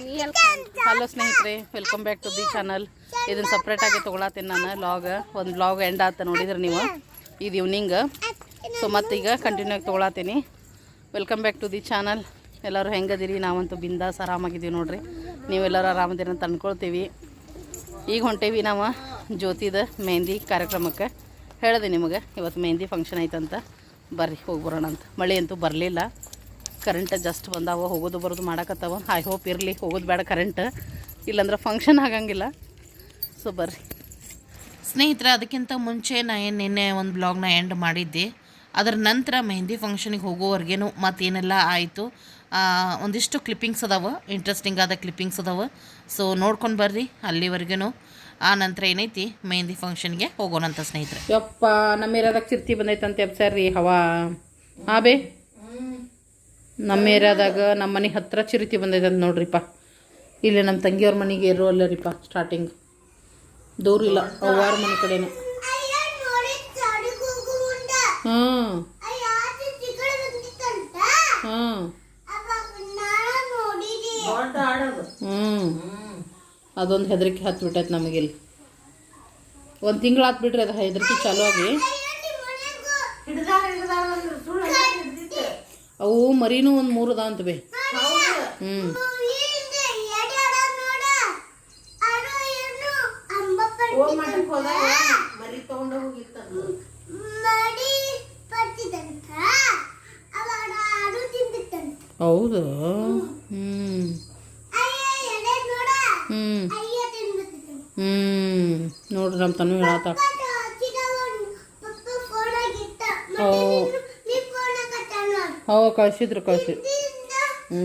Hello ಸ್ನೇಹಿತರೆ welcome back to the channel ಇದನ್ನು ಸಪ್ರೇಟಾಗಿ ತೊಗೊಳತ್ತೀನಿ ನಾನು ಲಾಗ್ ಒಂದು ಬ್ಲಾಗ್ ಎಂಡ್ ಆತ ನೋಡಿದ್ರೆ ನೀವು. ಇದು ಈವ್ನಿಂಗ್ ಸೊ ಮತ್ತೀಗ ಕಂಟಿನ್ಯೂ ಆಗಿ ತೊಗೊಳತ್ತೀನಿ. Welcome back to the channel ಎಲ್ಲರೂ ಹೆಂಗದಿರಿ? ನಾವಂತೂ ಬಿಂದಾಸ್ ಆರಾಮಾಗಿದ್ದೀವಿ ನೋಡ್ರಿ. ನೀವೆಲ್ಲರೂ ಆರಾಮದಿರಿ ಅಂತ ಅಂದ್ಕೊಳ್ತೀವಿ ಈಗ ಹೊಂಟೇವಿ ನಾವು ಜ್ಯೋತಿದ ಮೆಹಂದಿ ಕಾರ್ಯಕ್ರಮಕ್ಕೆ. ಹೇಳಿದೆ ನಿಮಗೆ, ಇವತ್ತು ಮೆಹಂದಿ ಫಂಕ್ಷನ್ ಐತಂತ. ಬರ್ರಿ, ಹೋಗಿ ಬರೋಣ ಅಂತ ಮಳೆ ಅಂತೂ ಬರಲಿಲ್ಲ. ಕರೆಂಟ್ ಜಸ್ಟ್ ಬಂದಾವ ಹೋಗೋದು ಬರೋದು ಮಾಡಕತ್ತಾವ. ಐ ಹೋಪ್ ಇರಲಿ ಹೋಗೋದು ಬೇಡ ಕರೆಂಟ್ ಇಲ್ಲಾಂದ್ರೆ ಫಂಕ್ಷನ್ ಆಗಂಗಿಲ್ಲ. ಸೊ ಬರ್ರಿ. ಸ್ನೇಹಿತರೆ ಅದಕ್ಕಿಂತ ಮುಂಚೆ ನಾ ಏನು ನಿನ್ನೆ ಒಂದು ಬ್ಲಾಗ್ನ ಎಂಡ್ ಮಾಡಿದ್ದೆ. ಅದರ ನಂತರ ಮೆಹಂದಿ ಫಂಕ್ಷನಿಗೆ ಹೋಗೋವರೆಗೇನು ಮತ್ತೇನೆಲ್ಲ ಆಯಿತು. ಒಂದಿಷ್ಟು ಕ್ಲಿಪ್ಪಿಂಗ್ಸ್ ಅದಾವ ಇಂಟ್ರೆಸ್ಟಿಂಗ್ ಆದ ಕ್ಲಿಪ್ಪಿಂಗ್ಸ್ ಅದಾವ. ಸೊ ನೋಡ್ಕೊಂಡು ಬರ್ರಿ ಅಲ್ಲಿವರೆಗೂ ಆ ನಂತರ ಏನೈತಿ ಮೆಹಂದಿ ಫಂಕ್ಷನ್ಗೆ ಹೋಗೋಣಂತ ಸ್ನೇಹಿತರೆ. ಯಪ್ಪ ನಮ್ಮ ಇರೋದಕ್ಕೆ ಚಿರ್ತಿ ಬಂದೈತಂತ ರೀ ಹವಾ. ಹಾಂ ಬೇ. ನಮ್ಮ ಏರಿಯಾದಾಗ ನಮ್ಮ ಮನೆ ಹತ್ರ ಚಿರಿತಿ ಅಂತ ನೋಡ್ರಿಪ್ಪ. ಇಲ್ಲಿ ನಮ್ಮ ತಂಗಿಯವ್ರ ಮನೆಗೆ ಇರೋ ಅಲ್ಲರಿಪ್ಪ ಸ್ಟಾರ್ಟಿಂಗ್ ದೂರ ಇಲ್ಲ, ಅವ್ವಾರ ಮನೆ ಕಡೆನೇ. ಹ್ಞೂ ಅದೊಂದು ಹೆದರಿಕೆ ಹತ್ತು ಬಿಟ್ಟೈತೆ ನಮಗಿಲ್ಲಿ ಒಂದು ತಿಂಗಳು ಬಿಡ್ರಿ ಅದು ಹೆದರಿಕೆ ಚಾಲು ಆಗಿ ಅವು ಮರಿನೂ ಒಂದು ಮೂರು ಅದಾವ ಅಂತ ಬೇ ಹ್ಞೂ ಹೌದು ಹ್ಞೂ ಹ್ಞೂ ಹ್ಞೂ ನೋಡ್ರಿ ನಮ್ಮ ತನು ಹೇಳತ್ತ ಹೋ ಕಳ್ಸಿದ್ರು ಕಳ್ಸಿ. ಹ್ಞೂ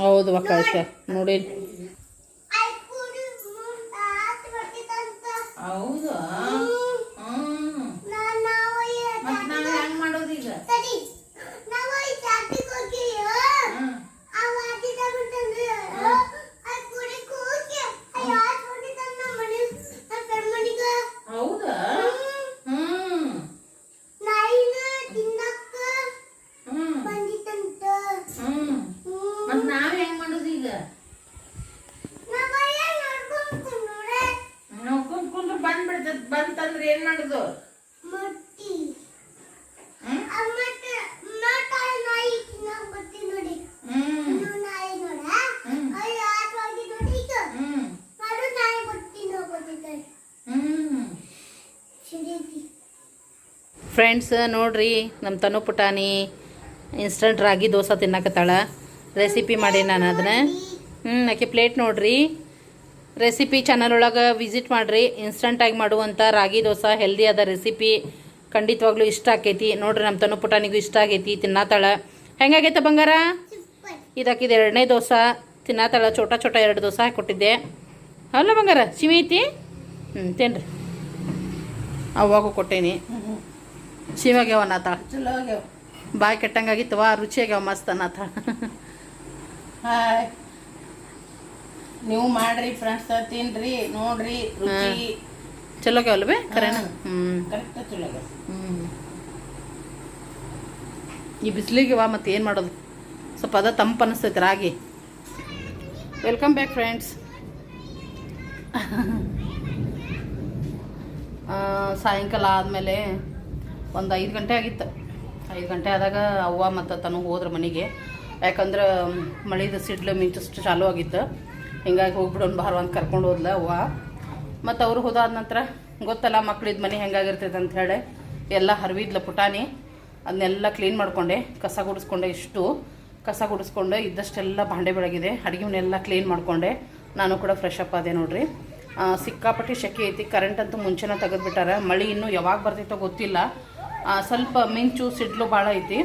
ಹೌದು ವಾ ಕಳ್ಸ ನೋಡಿ ಹೌದು ಮಾಡೋದೀಗ ಹೌದಾ ಹ್ಮ್ ಹ್ಮ್ ಹ್ಮ್ ಮತ್ ನಾವ್ ಹೆಂಗ್ ಮಾಡೋದು ಈಗ ನೋಡ್ಕೊಂಡ್ ಕುಂದ್ರ ಬಂದ್ಬಿಡ್ತದ ಬಂತಂದ್ರೆ ಏನ್ ಮಾಡುದು ಹ್ಮ್ ಹ್ಮ್ ಹ್ಮ್ ಫ್ರೆಂಡ್ಸ್ ನೋಡ್ರಿ ನಮ್ಮ ತನು ಪುಟಾಣಿ ಇನ್ಸ್ಟಂಟ್ ರಾಗಿ ದೋಸೆ ತಿನ್ನಕತ್ತಾಳ. ರೆಸಿಪಿ ಮಾಡಿ ನಾನು ಅದನ್ನ ಹ್ಞೂ ಆಕೆ ಪ್ಲೇಟ್ ನೋಡ್ರಿ. ರೆಸಿಪಿ ಚಾನಲ್ ಒಳಗೆ ವಿಸಿಟ್ ಮಾಡಿರಿ. ಇನ್ಸ್ಟಂಟಾಗಿ ಮಾಡುವಂಥ ರಾಗಿ ದೋಸೆ ಹೆಲ್ದಿ ಆದ ರೆಸಿಪಿ ಖಂಡಿತವಾಗ್ಲೂ ಇಷ್ಟ ಆಕೈತಿ. ನೋಡ್ರಿ ನಮ್ಮ ತನು ಪುಟಾನಿಗೂ ಇಷ್ಟ ಆಗೈತಿ ತಿನ್ನತ್ತಾಳ ಹೆಂಗಾಗೈತೆ ಬಂಗಾರ? ಇದಾಕಿದ ಎರಡನೇ ದೋಸೆ ತಿನ್ನತ್ತಾಳ ಚೋಟ ಚೋಟ ಎರಡು ದೋಸೆ ಹಾಕಿಕೊಟ್ಟಿದ್ದೆ ಅಲ್ಲ ಬಂಗಾರ ಸಿಮಿ ಐತಿ? ಹ್ಞೂ ತಿನ್ರಿ. ಅವಾಗೂ ಕೊಟ್ಟೇನಿ. ಶಿವಾಗ್ಯಾವ ನಾಥ. ಚಲೋ ಆಗ್ಯಾವ ಬಾಯಿ ಕೆಟ್ಟಂಗಾಗಿತ್ತವ ರುಚಿಯಾಗ್ಯಾವ ಮಸ್ತ್ ಅನ್ನತ ಹಾಯ್. ನೀವು ಮಾಡ್ರಿ ಫ್ರೆಂಡ್ಸ್ ತಿನ್ರಿ ನೋಡ್ರಿ ರುಚಿ. ಚಲೋ ಆಗ್ಯಾವಲ್ವೇ ಕರೆನ? ಹ್ಞೂ ಕರೆಕ್ಟ್ ಚಲೋ ಆಗ್ಯಾವ ಹ್ಞೂ ಈ ಬಿಸಿಲಿಗೆ ವಾ ಮತ್ತೆ ಏನು ಮಾಡೋದು? ಸ್ವಲ್ಪ ಅದ ತಂಪು ಅನಿಸ್ತೈತೆ ರಾಗಿ. ವೆಲ್ಕಮ್ ಬ್ಯಾಕ್ ಫ್ರೆಂಡ್ಸ್ ಸಾಯಂಕಾಲ ಆದಮೇಲೆ ಒಂದು ಐದು ಗಂಟೆ ಆಗಿತ್ತು. ಐದು ಗಂಟೆ ಆದಾಗ ಅವ್ವ ಮತ್ತು ತನಗೆ ಹೋದ್ರ ಮನೆಗೆ. ಯಾಕಂದ್ರೆ ಮಳೆದ ಸಿಡ್ಲು ಮಿಂಚಷ್ಟು ಚಾಲೂ ಆಗಿತ್ತು. ಹಿಂಗಾಗಿ ಹೋಗ್ಬಿಡೋನ್ ಬಾರ ಅಂತ ಕರ್ಕೊಂಡು ಹೋದ್ಲ ಅವ್ವ. ಮತ್ತು ಅವ್ರು ಹೋದಾದ ನಂತರ, ಗೊತ್ತಲ್ಲ ಮಕ್ಳಿದ ಮನೆ ಹೆಂಗಾಗಿರ್ತೈತೆ ಅಂತ ಹೇಳಿ ಎಲ್ಲ ಹರಿವಿದ್ಲ ಪುಟಾಣಿ. ಅದನ್ನೆಲ್ಲ ಕ್ಲೀನ್ ಮಾಡಿಕೊಂಡೆ, ಕಸ ಗುಡಿಸ್ಕೊಂಡೆ ಇಷ್ಟು. ಕಸ ಗುಡಿಸ್ಕೊಂಡು ಇದ್ದಷ್ಟೆಲ್ಲ ಭಾಂಡೆ ಬೆಳಗಿದೆ. ಅಡುಗೆವನ್ನೆಲ್ಲ ಕ್ಲೀನ್ ಮಾಡಿಕೊಂಡೆ. ನಾನು ಕೂಡ ಫ್ರೆಶ್ ಅಪ್ ಆದೆ ನೋಡ್ರಿ. ಸಿಕ್ಕಾಪಟ್ಟಿ ಶೆಕೆ ಐತಿ. ಕರೆಂಟ್ ಅಂತೂ ಮುಂಚೆನೇ ತೆಗೆದುಬಿಟ್ಟಾರೆ. ಮಳೆ ಇನ್ನೂ ಯಾವಾಗ ಬರ್ತೈತೋ ಗೊತ್ತಿಲ್ಲ. ಸ್ವಲ್ಪ ಮಿಂಚು ಸಿಡ್ಲು ಭಾಳ ಐತಿ.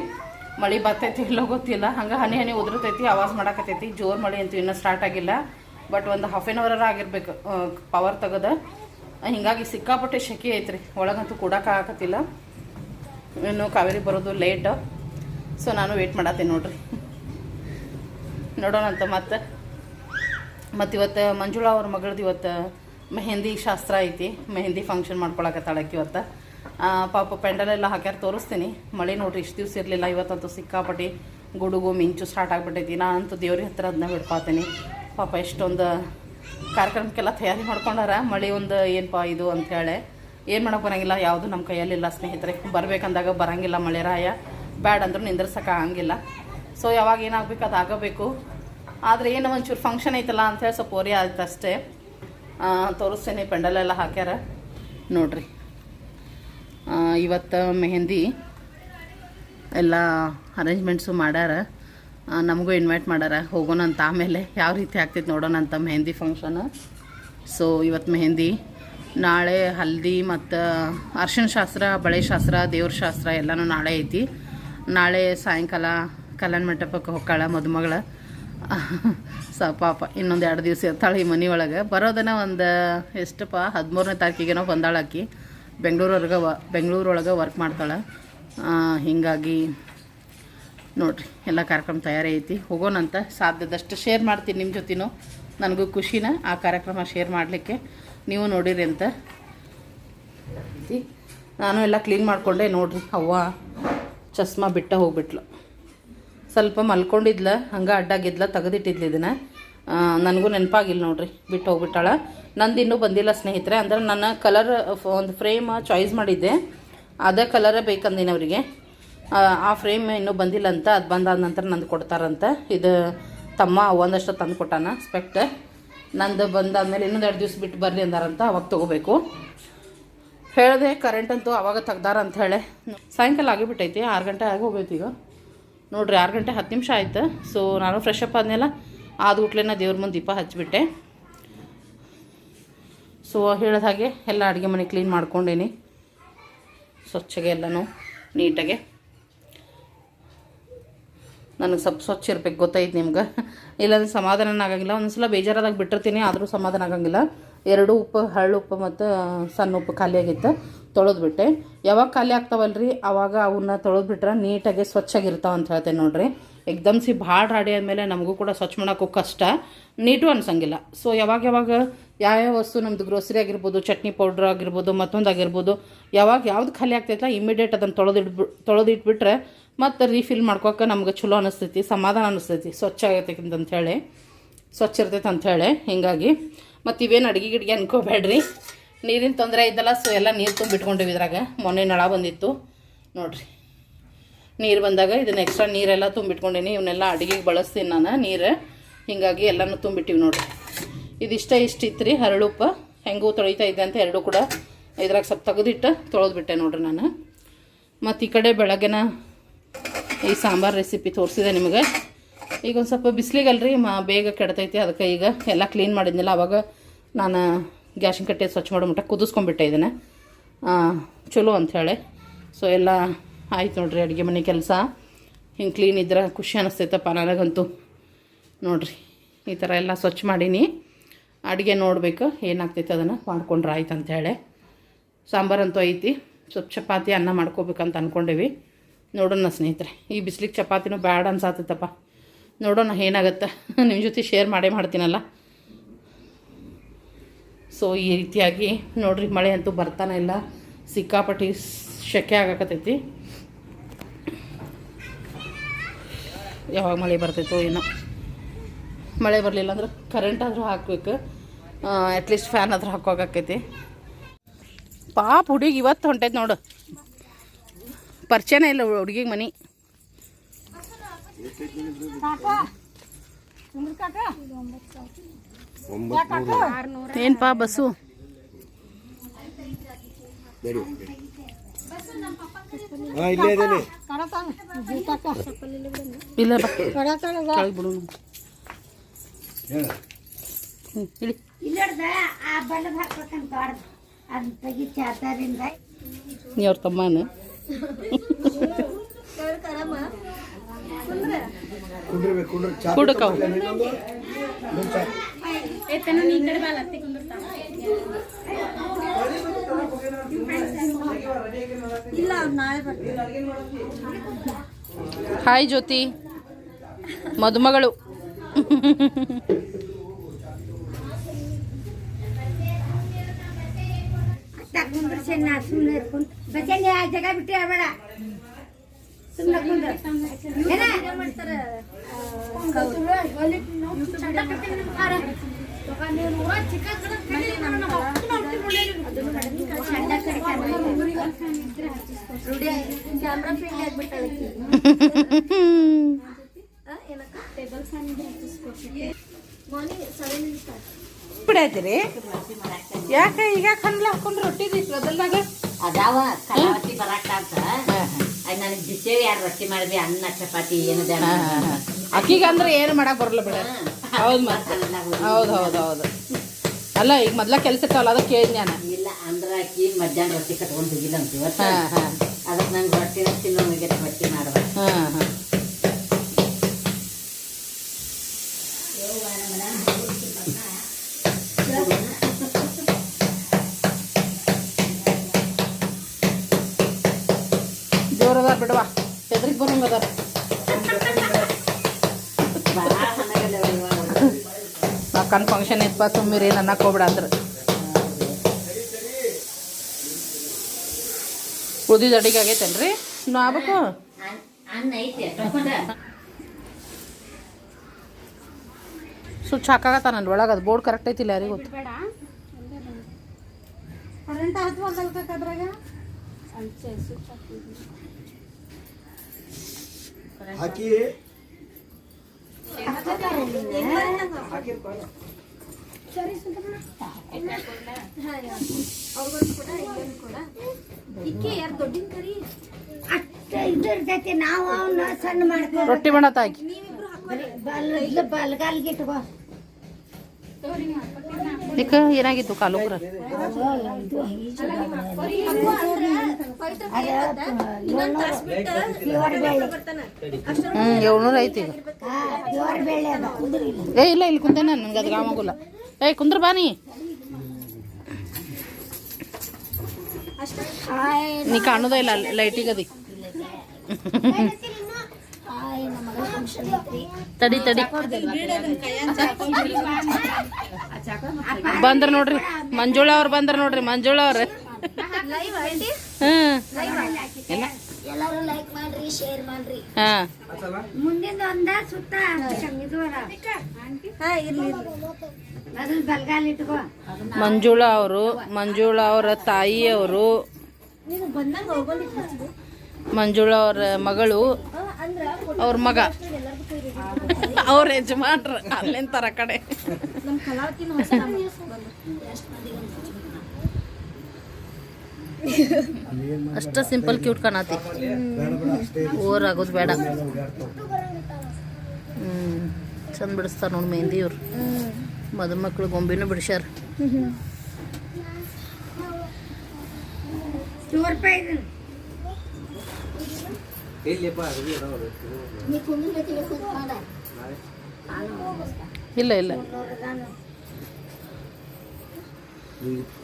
ಮಳೆ ಬರ್ತೈತಿ ಇಲ್ಲೋ ಗೊತ್ತಿಲ್ಲ. ಹಂಗೆ ಹನಿ ಹನಿ ಉದುರ್ತೈತಿ, ಆವಾಜ್ ಮಾಡಕತ್ತೈತಿ. ಜೋರು ಮಳೆ ಅಂತೂ ಇನ್ನೂ ಸ್ಟಾರ್ಟ್ ಆಗಿಲ್ಲ. ಬಟ್ ಒಂದು ಹಾಫ್ ಆನ್ ಅವರ್ ಆಗಿರ್ಬೇಕು ಪವರ್ ತೆಗೆದ. ಹಿಂಗಾಗಿ ಸಿಕ್ಕಾಪಟ್ಟೆ ಶೆಕೆ ಐತ್ರಿ. ಒಳಗಂತೂ ಕೂಡಕ್ಕಾಗತ್ತಿಲ್ಲ ಇನ್ನು ಕಾವೇರಿ ಬರೋದು ಲೇಟ್ ಸೊ ನಾನು ವೇಟ್ ಮಾಡತ್ತೀನಿ ನೋಡ್ರಿ. ನೋಡೋಣಂತ ಮತ್ತೆ. ಮತ್ತು ಇವತ್ತು ಮಂಜುಳಾ ಅವ್ರ ಮಗಳದ್ದು ಇವತ್ತು ಮೆಹಂದಿ ಶಾಸ್ತ್ರ ಐತಿ. ಮೆಹಂದಿ ಫಂಕ್ಷನ್ ಮಾಡ್ಕೊಳಕತ್ತಾಳಕ್ಕೆ ಇವತ್ತು. ಪಾಪ ಪೆಂಡಲೆಲ್ಲ ಹಾಕ್ಯಾರ ತೋರಿಸ್ತೀನಿ. ಮಳೆ ನೋಡ್ರಿ, ಇಷ್ಟು ದಿವ್ಸ ಇರಲಿಲ್ಲ, ಇವತ್ತಂತೂ ಸಿಕ್ಕಾಪಟ್ಟಿ ಗುಡುಗು, ಮಿಂಚು ಸ್ಟಾರ್ಟ್ ಆಗಿಬಿಟ್ಟೈತಿ. ನಾನಂತೂ ದೇವ್ರಿಗೆ ಹತ್ರ ಅದನ್ನ ಬಿಡ್ಪಾತೀನಿ. ಪಾಪ ಎಷ್ಟೊಂದು ಕಾರ್ಯಕ್ರಮಕ್ಕೆಲ್ಲ ತಯಾರಿ ಮಾಡ್ಕೊಂಡಾರ. ಮಳೆ ಒಂದು ಏನಪ್ಪ ಇದು ಅಂಥೇಳಿ ಏನು ಮಾಡೋಕೆ ಬರೋಂಗಿಲ್ಲ, ಯಾವುದು ನಮ್ಮ ಕೈಯಲ್ಲಿಲ್ಲ ಸ್ನೇಹಿತರೆ. ಬರಬೇಕಂದಾಗ ಬರೋಂಗಿಲ್ಲ ಮಳೆ ರಾಯ. ಬ್ಯಾಡ್ ಅಂದ್ರೂ ನಿಂದ್ರಸಕ್ಕೆ ಆಗಂಗಿಲ್ಲ. ಸೊ ಯಾವಾಗ ಏನಾಗಬೇಕು ಅದು ಆಗಬೇಕು. ಆದರೆ ಏನು ಒಂಚೂರು ಫಂಕ್ಷನ್ ಐತಲ್ಲ ಅಂಥೇಳಿ ಸ್ವಲ್ಪ ಓರಿ ಆಯ್ತು ಅಷ್ಟೇ ತೋರಿಸ್ತೀನಿ, ಪೆಂಡಲೆಲ್ಲ ಹಾಕ್ಯಾರ. ನೋಡ್ರಿ. ಇವತ್ತು ಮೆಹಂದಿ ಎಲ್ಲ ಅರೇಂಜ್ಮೆಂಟ್ಸು ಮಾಡ್ಯಾರ ನಮಗೂ ಇನ್ವೈಟ್ ಮಾಡ್ಯಾರ ಹೋಗೋಣ ಅಂತ. ಆಮೇಲೆ ಯಾವ ರೀತಿ ಆಗ್ತೈತೆ ನೋಡೋಣ ಅಂತ ಮೆಹಂದಿ ಫಂಕ್ಷನ್ ಸೊ ಇವತ್ತು ಮೆಹಂದಿ. ನಾಳೆ ಹಲ್ದಿ ಮತ್ತು ಅರ್ಶಿನ ಶಾಸ್ತ್ರ, ಬಳೆ ಶಾಸ್ತ್ರ, ದೇವ್ರ ಶಾಸ್ತ್ರ ಎಲ್ಲನೂ ನಾಳೆ ಐತಿ. ನಾಳೆ ಸಾಯಂಕಾಲ ಕಲ್ಯಾಣ ಮಂಟಪಕ್ಕೆ ಹೋಗ್ಕಾಳ ಮದುಮಗಳ. ಸ ಪಾಪ, ಇನ್ನೊಂದು ಎರಡು ದಿವಸ ಇರ್ತಾಳೆ ಈ ಮನೆ ಒಳಗೆ ಬರೋದನ್ನ ಒಂದು ಎಷ್ಟಪ್ಪ? ಹದಿಮೂರನೇ ತಾರೀಕಿಗೆನೋ ಬಂದಾಳಾಕಿ ಬೆಂಗಳೂರೊಳಗೆ ವ ಬೆಂಗಳೂರೊಳಗೆ ವರ್ಕ್ ಮಾಡ್ತಾಳೆ. ಹೀಗಾಗಿ ನೋಡ್ರಿ, ಎಲ್ಲ ಕಾರ್ಯಕ್ರಮ ತಯಾರಿ ಐತಿ. ಹೋಗೋಣಂತ ಸಾಧ್ಯದಷ್ಟು ಶೇರ್ ಮಾಡ್ತೀನಿ ನಿಮ್ಮ ಜೊತೆನೂ. ನನಗೂ ಖುಷಿನ ಆ ಕಾರ್ಯಕ್ರಮ ಶೇರ್ ಮಾಡಲಿಕ್ಕೆ. ನೀವು ನೋಡಿರಿ ಅಂತ. ನಾನು ಎಲ್ಲ ಕ್ಲೀನ್ ಮಾಡಿಕೊಂಡೆ. ನೋಡ್ರಿ, ಅವ್ವ ಚಸ್ಮಾ ಬಿಟ್ಟ ಹೋಗ್ಬಿಟ್ಲು. ಸ್ವಲ್ಪ ಮಲ್ಕೊಂಡಿದ್ಲ, ಹಂಗೆ ಅಡ್ಡಾಗಿದ್ಲ, ತೆಗೆದಿಟ್ಟಿದ್ಲು ಇದನ್ನು. ನನಗೂ ನೆನಪಾಗಿಲ್ಲ ನೋಡ್ರಿ, ಬಿಟ್ಟು ಹೋಗ್ಬಿಟ್ಟಾಳ. ನಂದು ಇನ್ನೂ ಬಂದಿಲ್ಲ ಸ್ನೇಹಿತರೆ, ಅಂದ್ರೆ ನನ್ನ ಕಲರ್ ಒಂದು ಫ್ರೇಮ್ ಚಾಯ್ಸ್ ಮಾಡಿದ್ದೆ. ಅದೇ ಕಲರೇ ಬೇಕಂದಿನ ಅವರಿಗೆ. ಆ ಫ್ರೇಮ್ ಇನ್ನೂ ಬಂದಿಲ್ಲ ಅಂತ, ಅದು ಬಂದಾದ ನಂತರ ನಂದು ಕೊಡ್ತಾರಂತ. ಇದು ತಮ್ಮ ಒಂದಷ್ಟು ತಂದು ಕೊಟ್ಟಾನ ಸ್ಪೆಕ್ಟ್ ನಂದು ಬಂದಾದ್ಮೇಲೆ ಇನ್ನೊಂದು ಎರಡು ದಿವ್ಸ ಬಿಟ್ಟು ಬರ್ರಿ ಅಂದಾರಂತ, ಅವಾಗ ತೊಗೋಬೇಕು. ಹೇಳಿದೆ ಕರೆಂಟ್ ಅಂತೂ ಅವಾಗ ತೆಗ್ದಾರ ಅಂತ ಹೇಳಿ. ಸಾಯಂಕಾಲ ಆಗಿಬಿಟ್ಟೈತಿ, ಆರು ಗಂಟೆ ಆಗಿ ಹೋಗ್ಬೇಕು ಈಗ. ನೋಡ್ರಿ, ಆರು ಗಂಟೆ ಹತ್ತು ನಿಮಿಷ ಆಯ್ತು. ಸೊ ನಾನು ಫ್ರೆಶ್ ಅಪ್ ಆದ್ಮೇಲೆ ಆದ ಉಟ್ಲೆನ ದೇವ್ರ ಮುಂದೆ ದೀಪ ಹಚ್ಚಿಬಿಟ್ಟೆ ಸೊ ಹೇಳಿದ ಹಾಗೆ ಎಲ್ಲ ಅಡುಗೆ ಮನೆ ಕ್ಲೀನ್ ಮಾಡ್ಕೊಂಡೇನಿ. ಸ್ವಚ್ಛಗೆ ಎಲ್ಲನೂ ನೀಟಾಗೆ. ನನಗೆ ಸ್ವಲ್ಪ ಸ್ವಚ್ಛ ಇರ್ಬೇಕು ಗೊತ್ತೈತೆ ನಿಮ್ಗೆ. ಇಲ್ಲಾಂದ್ರೆ ಸಮಾಧಾನ ಆಗಂಗಿಲ್ಲ. ಒಂದ್ಸಲ ಬೇಜಾರಾದಾಗ ಬಿಟ್ಟಿರ್ತೀನಿ, ಆದರೂ ಸಮಾಧಾನ ಆಗಂಗಿಲ್ಲ. ಎರಡು ಉಪ್ಪು ಹಳ್ಳು ಉಪ್ಪು ಮತ್ತು ಸಣ್ಣ ಉಪ್ಪು ಖಾಲಿ ಆಗಿತ್ತು ತೊಳೆದ್ಬಿಟ್ಟೆ ಯಾವಾಗ ಖಾಲಿ ಆಗ್ತಾವಲ್ರಿ? ಆವಾಗ ಅವನ್ನ ತೊಳೆದ್ಬಿಟ್ರೆ ನೀಟಾಗಿ ಸ್ವಚ್ಛಾಗಿರ್ತಾವ ಅಂತ ಹೇಳ್ತೇನೆ ನೋಡ್ರಿ. ಎಕ್ದಮ್ಸಿ ಭಾಳ ರಾಡಿ ಆದಮೇಲೆ ನಮಗೂ ಕೂಡ ಸ್ವಚ್ಛ ಮಾಡೋಕ್ಕೂ ಕಷ್ಟ. ನೀಟು ಅನ್ಸಂಗಿಲ್ಲ. ಸೊ ಯಾವಾಗ ಯಾವಾಗ ಯಾವ್ಯಾವ ವಸ್ತು ನಮ್ಮದು ಗ್ರೋಸರಿ ಆಗಿರ್ಬೋದು, ಚಟ್ನಿ ಪೌಡ್ರ್ ಆಗಿರ್ಬೋದು, ಮತ್ತೊಂದು ಆಗಿರ್ಬೋದು, ಯಾವಾಗ ಯಾವ್ದು ಖಾಲಿ ಆಗ್ತೈತಲ್ಲ ಇಮಿಡಿಯೇಟ್ ಅದನ್ನು ತೊಳೆದಿಡ್ಬಿ, ತೊಳೆದಿಟ್ಬಿಟ್ರೆ ಮತ್ತು ರೀಫಿಲ್ ಮಾಡ್ಕೊಕ್ಕೆ ನಮ್ಗೆ ಚಲೋ ಅನಿಸ್ತೈತಿ, ಸಮಾಧಾನ ಅನಿಸ್ತೈತಿ. ಸ್ವಚ್ಛ ಆಗೈತೆ ಅಂಥೇಳಿ ಸ್ವಚ್ಛ ಇರ್ತೈತೆ ಅಂಥೇಳಿ ಹೀಗಾಗಿ. ಮತ್ತು ಇವೇನು ಅಡುಗೆ ಗಿಡಿಗೆ ಅನ್ಕೋಬೇಡ್ರಿ. ನೀರಿನ ತೊಂದರೆ ಇದ್ದಲ್ಲ ಸೊ ಎಲ್ಲ ನೀರು ತುಂಬಿಟ್ಕೊಂಡಿವಿ ಇದ್ರಾಗ. ಮೊನ್ನೆ ನಳ ಬಂದಿತ್ತು. ನೋಡ್ರಿ. ನೀರು ಬಂದಾಗ ಇದನ್ನ ಎಕ್ಸ್ಟ್ರಾ ನೀರೆಲ್ಲ ತುಂಬಿಟ್ಕೊಂಡೀನಿ, ಇವನ್ನೆಲ್ಲ ಅಡುಗೆಗೆ ಬಳಸ್ತೀನಿ ನಾನು ನೀರು. ಹೀಗಾಗಿ ಎಲ್ಲನೂ ತುಂಬಿಟ್ಟಿವಿ ನೋಡ್ರಿ. ಇದಿಷ್ಟ ಇಷ್ಟು ಇತ್ತು ರೀ ಹರಳುಪ್ಪ ಹೆಂಗೂ ತೊಳಿತಾ ಇದ್ದೆ ಅಂತ ಎರಡೂ ಕೂಡ ಇದ್ರಾಗ ಸ್ವಲ್ಪ ತೆಗೆದಿಟ್ಟು ತೊಳೆದ್ಬಿಟ್ಟೆ ನೋಡ್ರಿ ನಾನು. ಮತ್ತು ಈ ಕಡೆ ಬೆಳಗ್ಗೆನ ಈ ಸಾಂಬಾರು ರೆಸಿಪಿ ತೋರಿಸಿದೆ ನಿಮಗೆ. ಈಗ ಒಂದು ಸ್ವಲ್ಪ ಬಿಸಿಲಿಗಲ್ರಿ, ಮಾ ಬೇಗ ಕೆಡ್ತೈತಿ, ಅದಕ್ಕೆ ಈಗ ಎಲ್ಲ ಕ್ಲೀನ್ ಮಾಡಿದ್ನಲ್ಲ, ಅವಾಗ ನಾನು ಗ್ಯಾಸಿನ ಕಟ್ಟೆ ಸ್ವಚ್ಛ ಮಾಡೋ ಮಟ್ಟ ಕುದಿಸ್ಕೊಂಡ್ಬಿಟ್ಟೆ ಇದನ್ನು. ಚಲೋ ಅಂಥೇಳಿ ಸೊ ಎಲ್ಲ ಆಯ್ತು ನೋಡ್ರಿ ಅಡುಗೆ ಮನೆ ಕೆಲಸ. ಹಿಂಗೆ ಕ್ಲೀನ್ ಇದ್ರೆ ಖುಷಿ ಅನ್ನಿಸ್ತೈತಪ್ಪ ನನಗಂತೂ. ನೋಡ್ರಿ, ಈ ಥರ ಎಲ್ಲ ಸ್ವಚ್ಛ ಮಾಡೀನಿ. ಅಡುಗೆ ನೋಡಬೇಕು, ಏನಾಗ್ತೈತೆ ಅದನ್ನು ಮಾಡ್ಕೊಂಡ್ರೆ ಆಯ್ತು ಅಂಥೇಳಿ ಸಾಂಬಾರಂತೂ ಐತಿ. ಸ್ವಲ್ಪ ಚಪಾತಿ ಅನ್ನ ಮಾಡ್ಕೋಬೇಕಂತ ಅಂದ್ಕೊಂಡೇವಿ ನೋಡೋಣ ಸ್ನೇಹಿತರೆ, ಈ ಬಿಸಿಲಿಗೆ ಚಪಾತಿನೂ ಬ್ಯಾಡ ಅನ್ಸಾತೈತಪ್ಪ. ನೋಡೋಣ ಏನಾಗುತ್ತೆ. ನಿಮ್ಮ ಜೊತೆ ಶೇರ್ ಮಾಡೇ ಮಾಡ್ತೀನಲ್ಲ. ಸೊ ಈ ರೀತಿಯಾಗಿ ನೋಡ್ರಿ, ಮಳೆ ಅಂತೂ ಬರ್ತಾನೆ ಇಲ್ಲ. ಸಿಕ್ಕಾಪಟ್ಟಿ ಶೆಕೆ ಆಗಕತ್ತೈತಿ. ಯಾವಾಗ ಮಳೆ ಬರ್ತೈತೋ ಏನೋ. ಮಳೆ ಬರಲಿಲ್ಲ ಅಂದ್ರೆ ಕರೆಂಟ್ ಆದರೂ ಹಾಕಬೇಕು. ಅಟ್ಲೀಸ್ಟ್ ಫ್ಯಾನ್ ಆದರೂ ಹಾಕೋಕೈತಿ ಪಾಪ ಹುಡುಗಿ ಇವತ್ತು ಹೊಂಟೈತೆ ನೋಡು. ಪರಿಚಯನೇ ಇಲ್ಲ ಹುಡುಗಿಗೆ ಮನೆ. ಏನಪ್ಪಾ ಬಸ್ಸು? ಅವ್ರ ತಮ್ಮನ ಕುಂಡ್ರಬೇಕು ಕುಂಡ್ರ ಚಾ ಕುಡಕವು ಇನ್ನೊಂದು ಇನ್ನೊಂದು ಚಾ ಹಾಯ್ ಜ್ಯೋತಿ. ಮದುಮಗಳು. ಜಾಗ ಬಿಟ್ಟು ಬೇಡ ಸುಮ್ಮನೆ ಏನ ಬಿಡಾಯ್ತಿರಿ ಯಾಕೆ ಈಗ ಕಣ್ಲ ಹಾಕೊಂಡ್ರೆ ರೊಟ್ಟಿ ಮೊದಲ್ದಾಗ ಅದಾವ ಕಲಾವತಿ ಬರಾಕ ಅಂತ. ನನಗೆ ಬಿಸಿವೆ ಯಾರು ರೊಟ್ಟಿ ಮಾಡಿದ್ವಿ ಅನ್ನ ಚಪಾತಿ ಏನದ ಅಕ್ಕಿಗೆ ಅಂದ್ರೆ ಏನು ಮಾಡಕ್ ಬರಲ್ಲ ಬಿಡ. ಹೌದು ಮತ್ತೆ ಹೌದು ಹೌದು ಹೌದು. ಅಲ್ಲ ಈಗ ಮೊದ್ಲ ಕೆಲಸ ಇರ್ತಾವಲ್ಲ ಅದಕ್ಕೆ ಕೇಳಿದ್ ನಾನು. ಇಲ್ಲ ಅಂದ್ರ ಅಕ್ಕಿ ಮಧ್ಯಾಹ್ನ ರೊಟ್ಟಿ ಕಟ್ಕೊಂಡು ಹೋಗಿಲ್ಲ ಅಂತ ಇವತ್ತು. ಹಾ ಹಾ. ಅದಕ್ಕೆ ನಂಗೆ ರೊಟ್ಟಿ ತಿನ್ನೋನಿಗೆ ರೊಟ್ಟಿ ಮಾಡುವ ಹಾಂ ಹಾ ಜೋರ್ ಅದಾರ ಬಿಡವಾ ಹೆದ್ರಿಗೆ ಬರೋಂಗ ಅದಾರ ಭಾಳ ಚೆನ್ನಾಗಲ್ಲ ಇವಾಗ ನಾವು ಇತ್ತು ಸುಮ್ಮಿರಿ ಏನು ಅನ್ನಕ್ಕೆ ಹೋಗ್ಬಿಡ ಅಂದ್ರೆ. ಉದಿದ ಅಡಿಗೆ ಆಗೈತೇನ್ರಿ? ಇನ್ನು ಆಗ್ಬೇಕು? ಸ್ವಿಚ್ ಹಾಕಾಗತ್ತಾನಲ್ಲ ಒಳಗೆ ಅದು ಬೋರ್ಡ್ ಕರೆಕ್ಟ್ ಐತಿಲ್ಲ ಯಾರಿಗೆ ಗೊತ್ತು. ಇಕ್ಕೆ ಯಾರು ದೊಡ್ಡಿನ ಕರಿ ಅಷ್ಟ ನಾವು ಅವನ್ನ ಸಣ್ಣ ಮಾಡ್ಕೊ ರೊಟ್ಟಿ ಬಲ್ ಬಲ್ಗಾಲ್ಗೆ ಇಟ್ಕೋ ಇದಕ್ಕ ಏನಾಗಿತ್ತು ಕಾಲು ಹ್ಮ್ ಏಳ್ನೂರ ಐತಿ ಏ ಇಲ್ಲ ಇಲ್ಲಿ ಕುಂತೇನೆ ನನಗೆ ಅದು ಆಗೋಲ್ಲ ಏ ಕುಂದ್ರ ಬಾನಿ ನೀ. ಕಾಣೋದೇ ಇಲ್ಲ ಲೈಟಿಗೆ ಅದಿ. ಹಾಯ್ ನಮಗ ಫಂಕ್ಷನ್ ಐತ್ರಿ ತಡಿ ತಡಿ. ಬಂದ್ರ ನೋಡ್ರಿ, ಮಂಜುಳ ಅವ್ರು ಬಂದ್ರ ನೋಡ್ರಿ, ಮಂಜುಳ ಅವ್ರ. ಹ್ಮ್. ಇಲ್ಲ ಎಲ್ಲರೂ ಲೈಕ್ ಮಾಡ್ರಿ ಶೇರ್ ಮಾಡ್ರಿ. ಹಾ. ಮುಂದಿನ ಒಂದ ಸುತ್ತ ಇದು ಅದ. ಹಾ ಇರ್ಲಿ ಮೊದಲು ಬಲ್ಗಾಲ್ ಇಟ್ಕೋ. ಮಂಜುಳ ಅವರು ಮಂಜುಳ ಅವರ ತಾಯಿಯವರು ನೀನು ಬಂದಂಗ ಹೋಗೋದಿತ್ತು ಮಂಜುಳ ಅವರ ಮಗಳು ಅವ್ರ ಮಗ. ಅವ್ರ ಯಜಮಾನ್ರ ಅಲ್ಲಿಂತಾರ ತರ ಕಡೆ ನಮ್ ಕಲಾವತಿನ ಹೊಸ ನಮ್ಮ ಬಂದು ಅಷ್ಟ ಸಿಂಪಲ್ ಕ್ಯೂಟ್ ಕಾಣತಿ. ಓರ್ ಆಗೋದು ಬೇಡ. ಹ್ಮ್, ಚಂದ ಬಿಡಿಸ್ತಾರ ನೋಡಿ ಮೆಹಂದಿ ಇವ್ರು. ಮದುಮಕ್ಳು ಗೊಂಬಿನೂ ಬಿಡಿಸ್ಯಾರ. ಇಲ್ಲ ಇಲ್ಲ.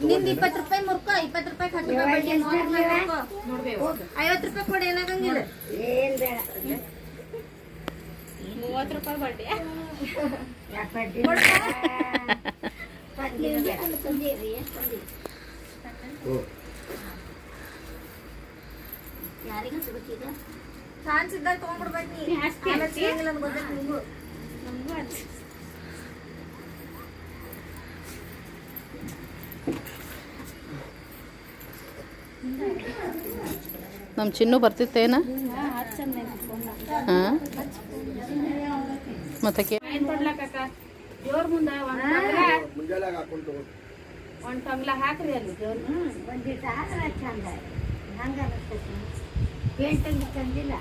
ನಿಂದ ಇಪ್ಪತ್ತು ರೂಪಾಯಿ ಮುರ್ಕೋ ಇಪ್ಪತ್ತು ರೂಪಾಯಿ ಹತ್ತು ರೂಪಾಯಿ ಐವತ್ತು ರೂಪಾಯಿ ಕೊಡಿ ಏನಾಗಂಗಿಲ್ಲ. ಮೂವತ್ ಮೂವತ್ತು ರೂಪಾಯಿ ಬಡ್ಡಿ. ಯಾರಿಗೂ ಸಿಗುತ್ತೀಗ? ಚಾನ್ಸ್ ಇದ್ದಾಗ ತೊಗೊಂಡ್ಬಿಡ್ಬೇಕು ನೀ. ನಿಮಗೂ ನಮಗೂ ನಮ್ಮ ಚಿನ್ನು ಬರ್ತಿತ್ತೇನ? ಹಾಂ? ಮತ್ತೆ ಹಾಕ್ರಿ ಹಾಕೊಂಡು ಒಂದಿಟ್ಟು ಹಾಕ್ರ ಚಂದ. ಹಂಗ ಅನಿಸ್ತೈತಿ. ಪೇಂಟ್ ತಂದಿಲ್ಲ.